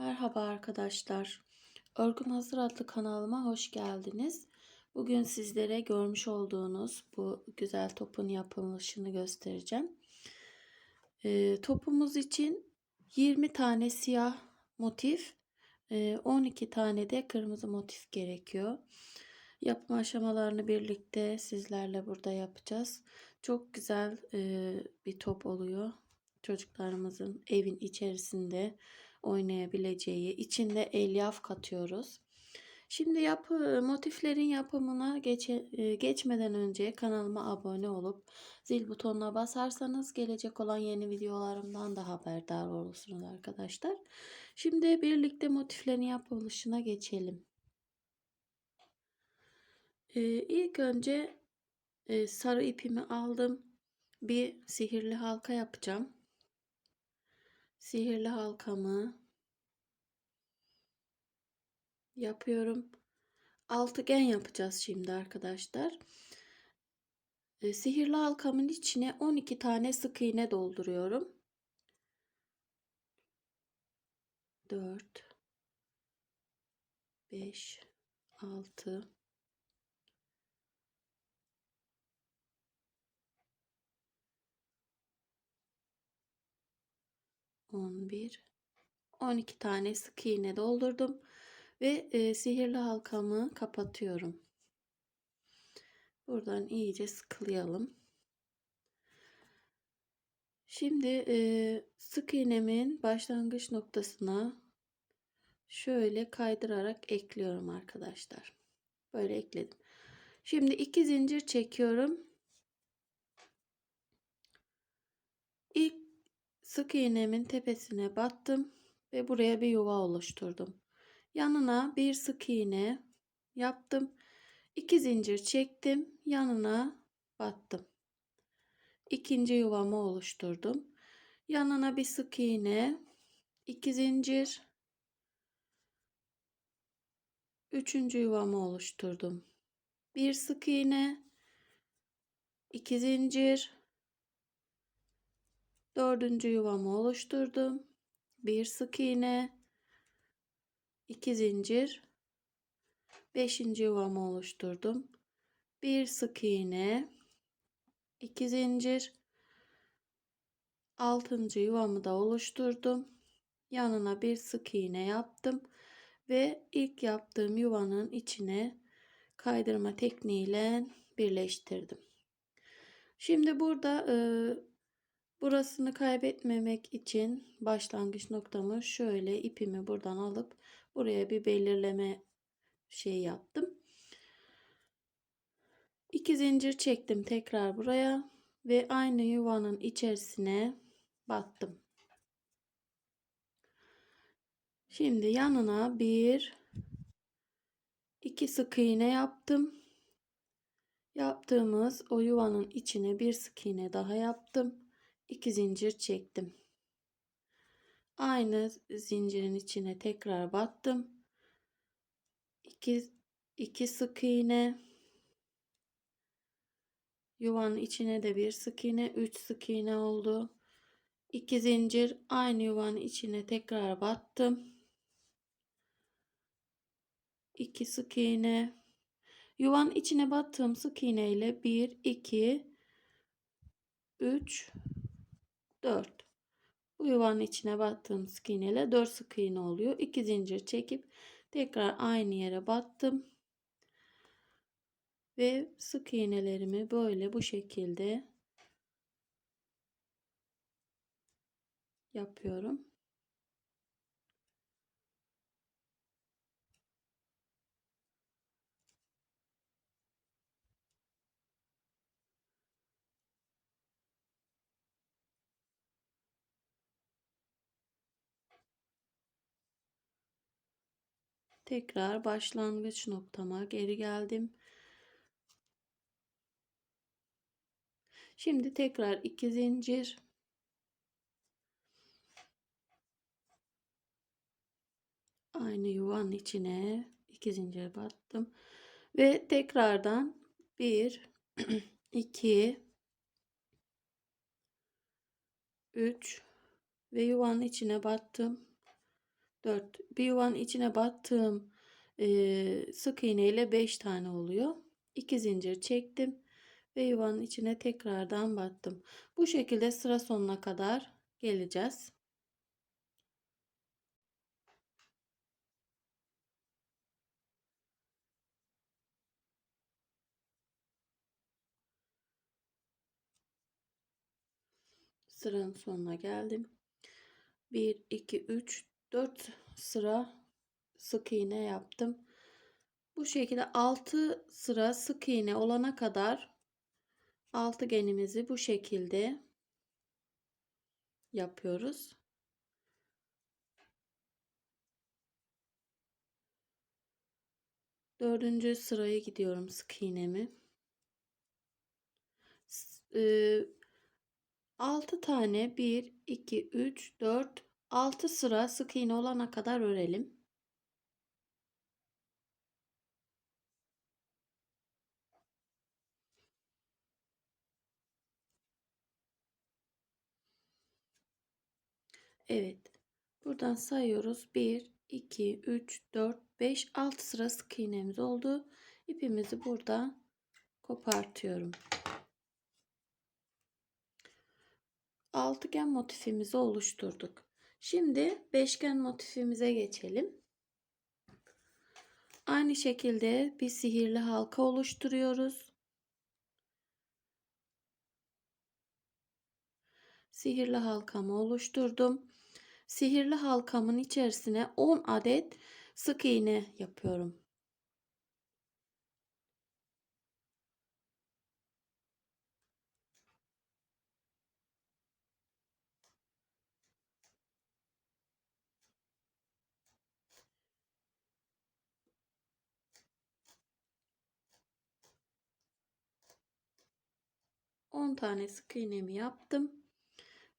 Merhaba arkadaşlar. Örgüm Hazır adlı kanalıma hoş geldiniz. Bugün sizlere görmüş olduğunuz bu güzel topun yapılışını göstereceğim. Ee, topumuz için 20 tane siyah motif, e, 12 tane de kırmızı motif gerekiyor. Yapım aşamalarını birlikte sizlerle burada yapacağız. Çok güzel e, bir top oluyor. Çocuklarımızın evin içerisinde oynayabileceği, içinde elyaf katıyoruz. Şimdi yapı, motiflerin yapımına geçe, e, geçmeden önce kanalıma abone olup zil butonuna basarsanız gelecek olan yeni videolarımdan da haberdar olursunuz arkadaşlar. Şimdi birlikte motiflerin yapılışına geçelim. Ee, ilk önce e, sarı ipimi aldım. Bir sihirli halka yapacağım. Sihirli halkamı yapıyorum. Altıgen yapacağız şimdi arkadaşlar. E, sihirli halkamın içine 12 tane sık iğne dolduruyorum. 4 5 6 11 12 tane sık iğne doldurdum ve e, sihirli halkamı kapatıyorum. Buradan iyice sıkılayalım. Şimdi e, sık iğnemin başlangıç noktasına şöyle kaydırarak ekliyorum arkadaşlar. Böyle ekledim. Şimdi iki zincir çekiyorum. İlk sık iğnemin tepesine battım ve buraya bir yuva oluşturdum. Yanına bir sık iğne yaptım. İki zincir çektim. Yanına battım. İkinci yuvamı oluşturdum. Yanına bir sık iğne, iki zincir, üçüncü yuvamı oluşturdum. Bir sık iğne, iki zincir, dördüncü yuvamı oluşturdum. Bir sık iğne, iki zincir, beşinci yuvamı oluşturdum. Bir sık iğne, 2 zincir 6. yuvamı da oluşturdum. Yanına bir sık iğne yaptım ve ilk yaptığım yuvanın içine kaydırma tekniğiyle birleştirdim. Şimdi burada burasını kaybetmemek için başlangıç noktamı şöyle ipimi buradan alıp buraya bir belirleme şey yaptım. 2 zincir çektim tekrar buraya ve aynı yuvanın içerisine battım. Şimdi yanına bir iki sık iğne yaptım. Yaptığımız o yuvanın içine bir sık iğne daha yaptım. 2 zincir çektim. Aynı zincirin içine tekrar battım. 2 2 sık iğne Yuvanın içine de bir sık iğne, 3 sık iğne oldu. 2 zincir aynı yuvanın içine tekrar battım. 2 sık iğne. Yuvanın içine battığım sık iğne ile 1 2 3 4 bu yuvanın içine battığım sık iğne ile 4 sık iğne oluyor. 2 zincir çekip tekrar aynı yere battım ve sık iğnelerimi böyle bu şekilde yapıyorum. Tekrar başlangıç noktama geri geldim. Şimdi tekrar iki zincir. Aynı yuvanın içine iki zincir battım. Ve tekrardan 1 2 3 ve yuvanın içine battım 4. Bir yuvanın içine battığım e, sık iğne ile 5 tane oluyor. 2 zincir çektim ve yuvanın içine tekrardan battım. Bu şekilde sıra sonuna kadar geleceğiz. Sıranın sonuna geldim. 1 2 3 4 sıra sık iğne yaptım. Bu şekilde 6 sıra sık iğne olana kadar altıgenimizi bu şekilde yapıyoruz. Dördüncü sıraya gidiyorum sık iğnemi. 6 tane 1 2 3 4 6 sıra sık iğne olana kadar örelim. Evet. Buradan sayıyoruz. 1, 2, 3, 4, 5, 6 sıra sık iğnemiz oldu. İpimizi burada kopartıyorum. Altıgen motifimizi oluşturduk. Şimdi beşgen motifimize geçelim. Aynı şekilde bir sihirli halka oluşturuyoruz. Sihirli halkamı oluşturdum. Sihirli halkamın içerisine 10 adet sık iğne yapıyorum. 10 tane sık iğnemi yaptım.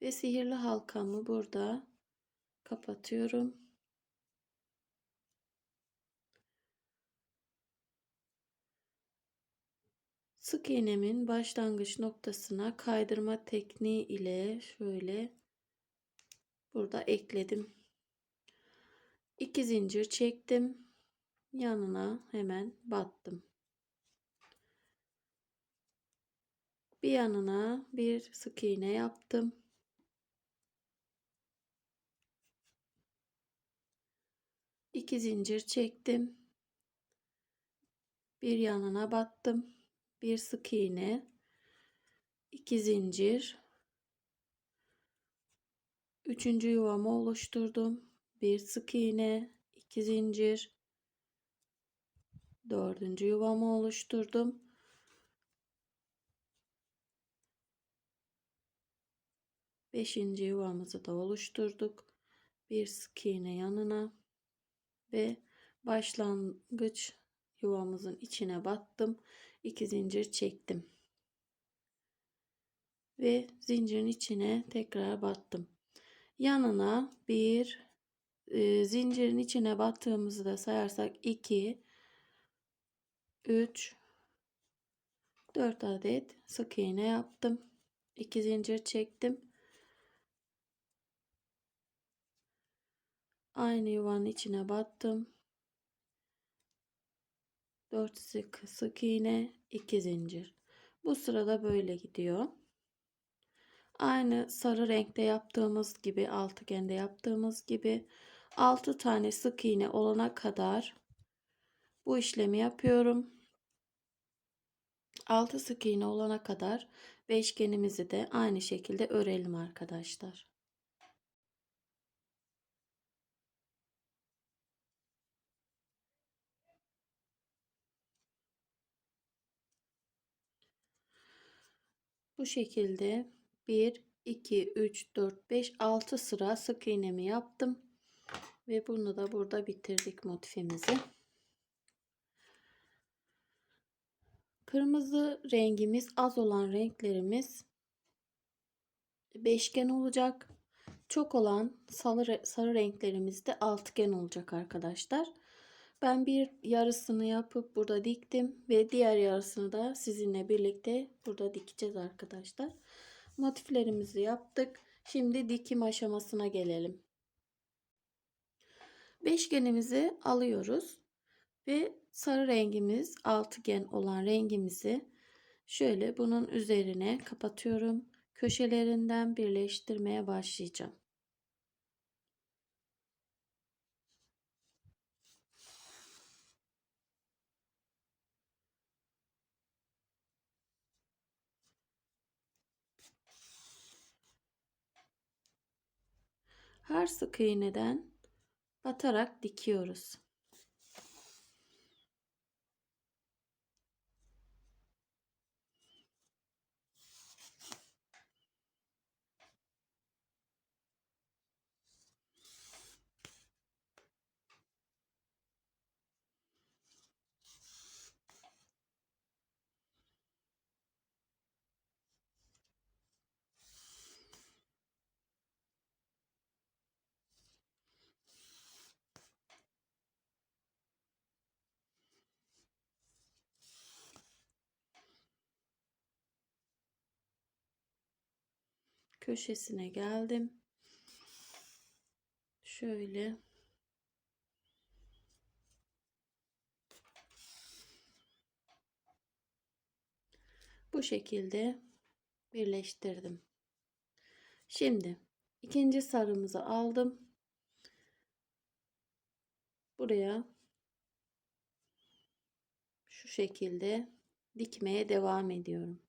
Ve sihirli halkamı burada kapatıyorum. Sık iğnemin başlangıç noktasına kaydırma tekniği ile şöyle burada ekledim. 2 zincir çektim. Yanına hemen battım. Bir yanına bir sık iğne yaptım. İki zincir çektim. Bir yanına battım. Bir sık iğne. iki zincir. Üçüncü yuvamı oluşturdum. Bir sık iğne, iki zincir. Dördüncü yuvamı oluşturdum. Beşinci yuvamızı da oluşturduk. Bir sık iğne yanına ve başlangıç yuvamızın içine battım. 2 zincir çektim. Ve zincirin içine tekrar battım. Yanına bir e, zincirin içine battığımızı da sayarsak 2 3 4 adet sık iğne yaptım. 2 zincir çektim. Aynı yuvanın içine battım. 4 sık sık iğne, 2 zincir. Bu sırada böyle gidiyor. Aynı sarı renkte yaptığımız gibi, altıgende yaptığımız gibi 6 tane sık iğne olana kadar bu işlemi yapıyorum. 6 sık iğne olana kadar beşgenimizi de aynı şekilde örelim arkadaşlar. Bu şekilde 1, 2, 3, 4, 5, 6 sıra sık iğnemi yaptım. Ve bunu da burada bitirdik motifimizi. Kırmızı rengimiz az olan renklerimiz beşgen olacak. Çok olan sarı, sarı renklerimiz de altıgen olacak arkadaşlar. Ben bir yarısını yapıp burada diktim ve diğer yarısını da sizinle birlikte burada dikeceğiz arkadaşlar. Motiflerimizi yaptık. Şimdi dikim aşamasına gelelim. Beşgenimizi alıyoruz ve sarı rengimiz altıgen olan rengimizi şöyle bunun üzerine kapatıyorum. Köşelerinden birleştirmeye başlayacağım. Her sık iğneden batarak dikiyoruz. Köşesine geldim. Şöyle bu şekilde birleştirdim. Şimdi ikinci sarımızı aldım. Buraya şu şekilde dikmeye devam ediyorum.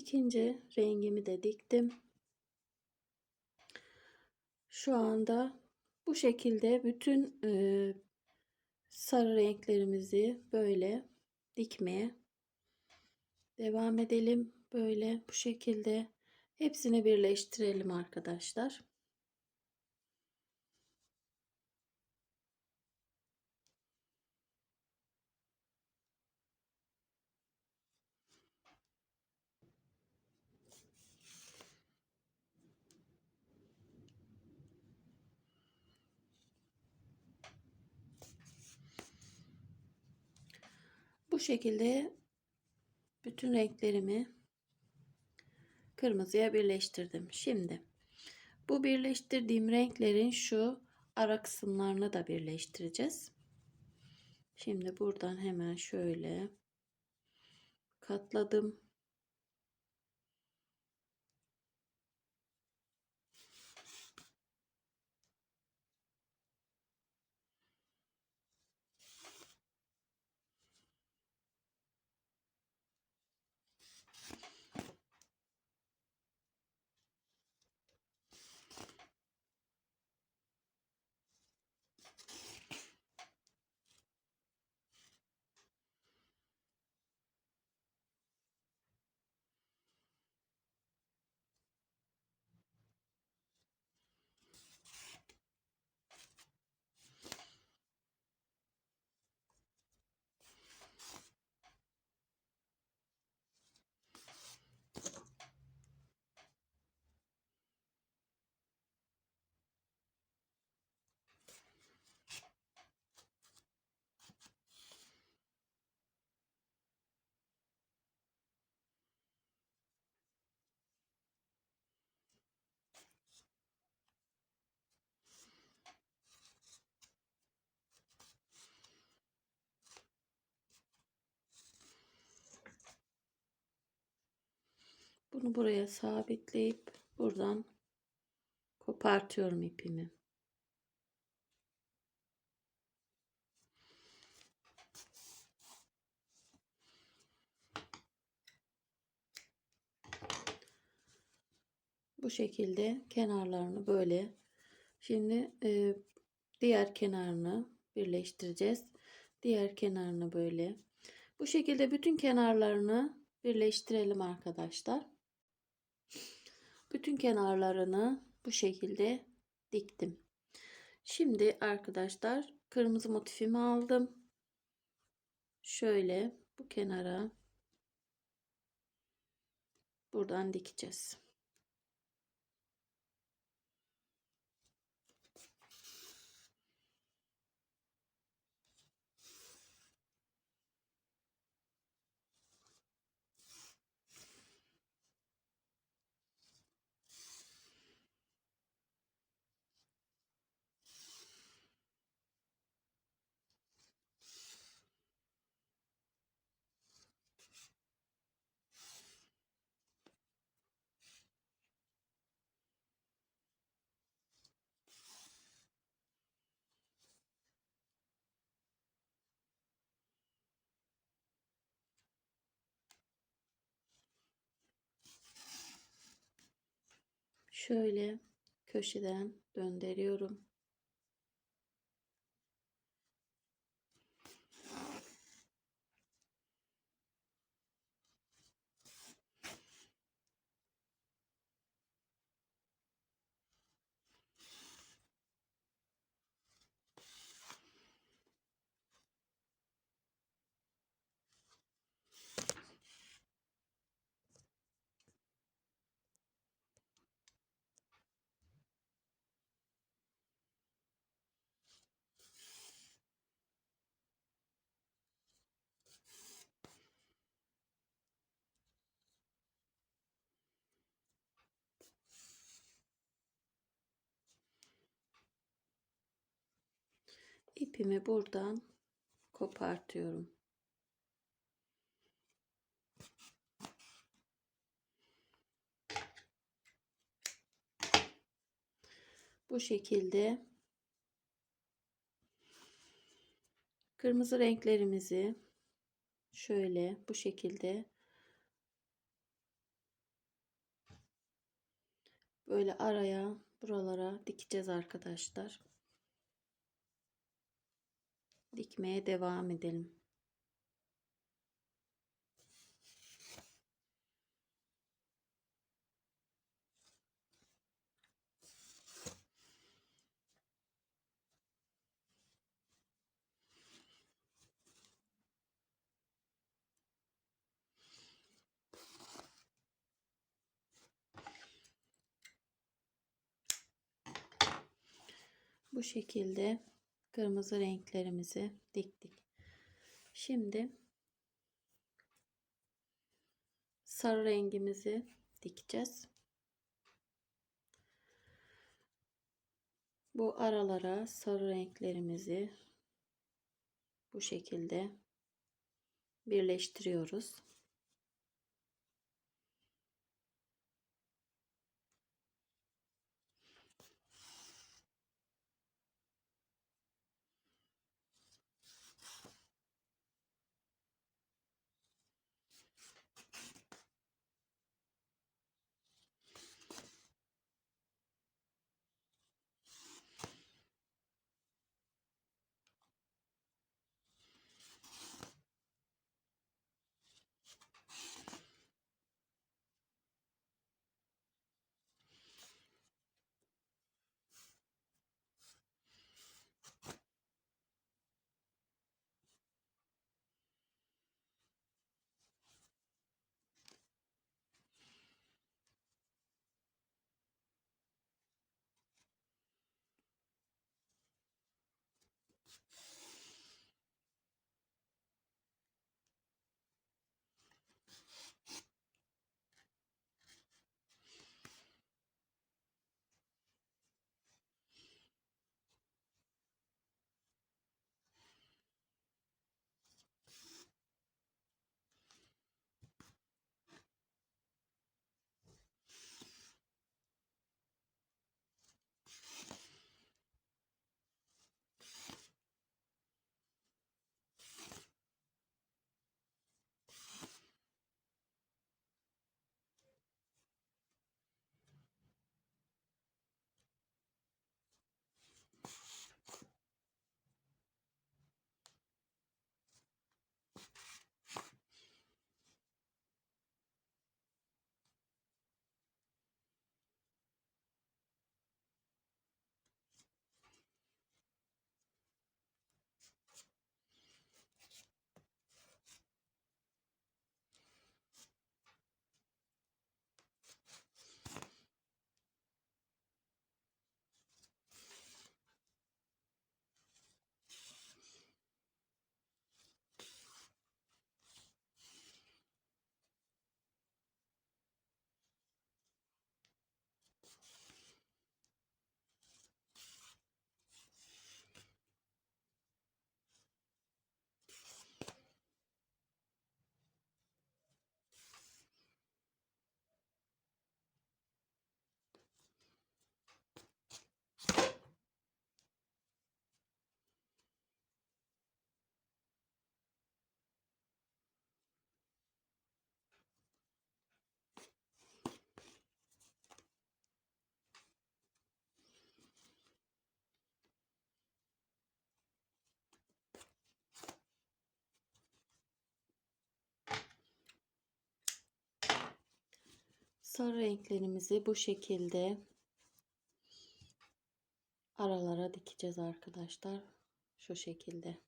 İkinci rengimi de diktim. Şu anda bu şekilde bütün e, sarı renklerimizi böyle dikmeye devam edelim. Böyle bu şekilde hepsini birleştirelim arkadaşlar. Bu şekilde bütün renklerimi kırmızıya birleştirdim. Şimdi bu birleştirdiğim renklerin şu ara kısımlarını da birleştireceğiz. Şimdi buradan hemen şöyle katladım. Bunu buraya sabitleyip buradan kopartıyorum ipimi. Bu şekilde kenarlarını böyle. Şimdi e, diğer kenarını birleştireceğiz. Diğer kenarını böyle. Bu şekilde bütün kenarlarını birleştirelim arkadaşlar. Bütün kenarlarını bu şekilde diktim. Şimdi arkadaşlar kırmızı motifimi aldım. Şöyle bu kenara buradan dikeceğiz. Şöyle köşeden döndürüyorum. İpimi buradan kopartıyorum. Bu şekilde kırmızı renklerimizi şöyle bu şekilde böyle araya buralara dikeceğiz arkadaşlar. Dikmeye devam edelim. Bu şekilde kırmızı renklerimizi diktik. Şimdi sarı rengimizi dikeceğiz. Bu aralara sarı renklerimizi bu şekilde birleştiriyoruz. Sarı renklerimizi bu şekilde aralara dikeceğiz arkadaşlar. Şu şekilde.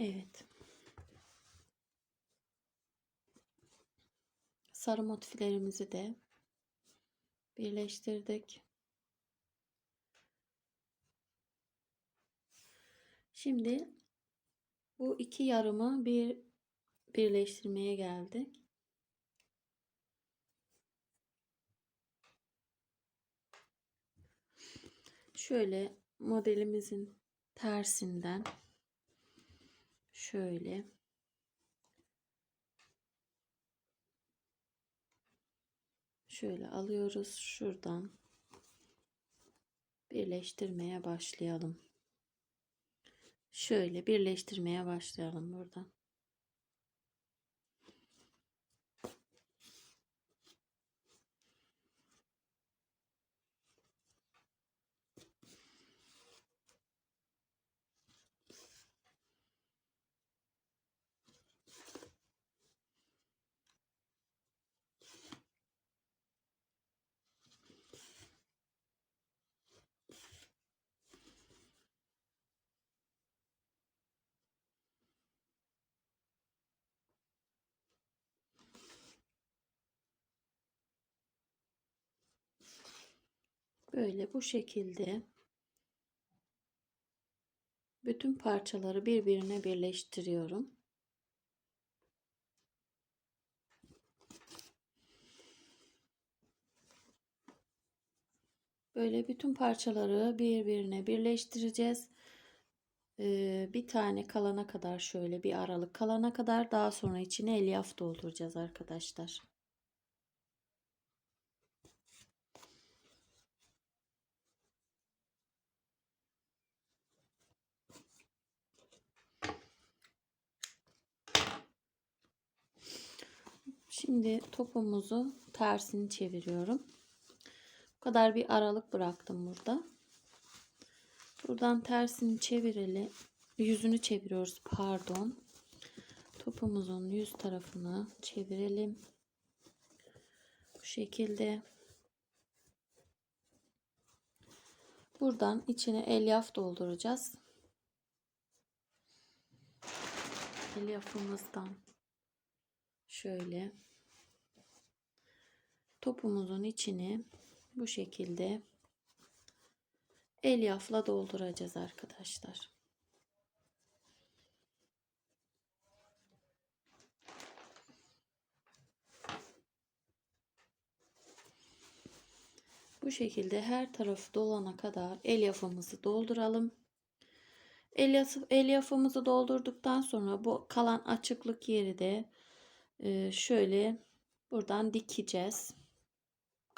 Evet. Sarı motiflerimizi de birleştirdik. Şimdi bu iki yarımı bir birleştirmeye geldik. Şöyle modelimizin tersinden şöyle. Şöyle alıyoruz. Şuradan birleştirmeye başlayalım. Şöyle birleştirmeye başlayalım buradan Böyle bu şekilde bütün parçaları birbirine birleştiriyorum. Böyle bütün parçaları birbirine birleştireceğiz. Ee, bir tane kalana kadar şöyle bir aralık kalana kadar daha sonra içine elyaf dolduracağız arkadaşlar. Şimdi topumuzu tersini çeviriyorum. Bu kadar bir aralık bıraktım burada. Buradan tersini çevirelim. Yüzünü çeviriyoruz pardon. Topumuzun yüz tarafını çevirelim. Bu şekilde. Buradan içine elyaf dolduracağız. Elyafımızdan şöyle topumuzun içini bu şekilde elyafla dolduracağız arkadaşlar. Bu şekilde her tarafı dolana kadar elyafımızı dolduralım. Elyaf, elyafımızı doldurduktan sonra bu kalan açıklık yeri de e, şöyle buradan dikeceğiz.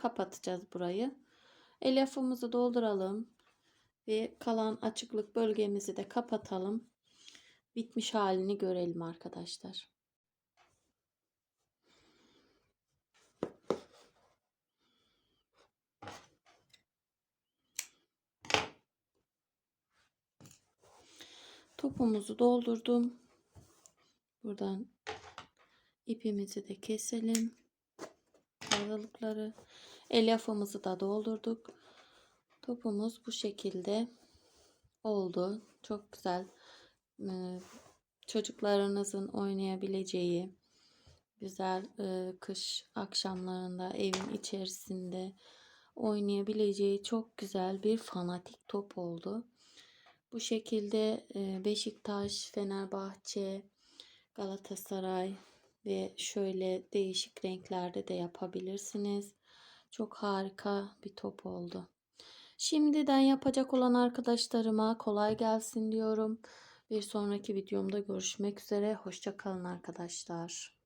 Kapatacağız burayı. Elyafımızı dolduralım ve kalan açıklık bölgemizi de kapatalım. Bitmiş halini görelim arkadaşlar. Topumuzu doldurdum. Buradan ipimizi de keselim. Aralıkları. Elyafımızı da doldurduk. Topumuz bu şekilde oldu. Çok güzel. Ee, çocuklarınızın oynayabileceği güzel e, kış akşamlarında evin içerisinde oynayabileceği çok güzel bir fanatik top oldu. Bu şekilde e, Beşiktaş, Fenerbahçe, Galatasaray ve şöyle değişik renklerde de yapabilirsiniz. Çok harika bir top oldu. Şimdiden yapacak olan arkadaşlarıma kolay gelsin diyorum. Bir sonraki videomda görüşmek üzere. Hoşçakalın arkadaşlar.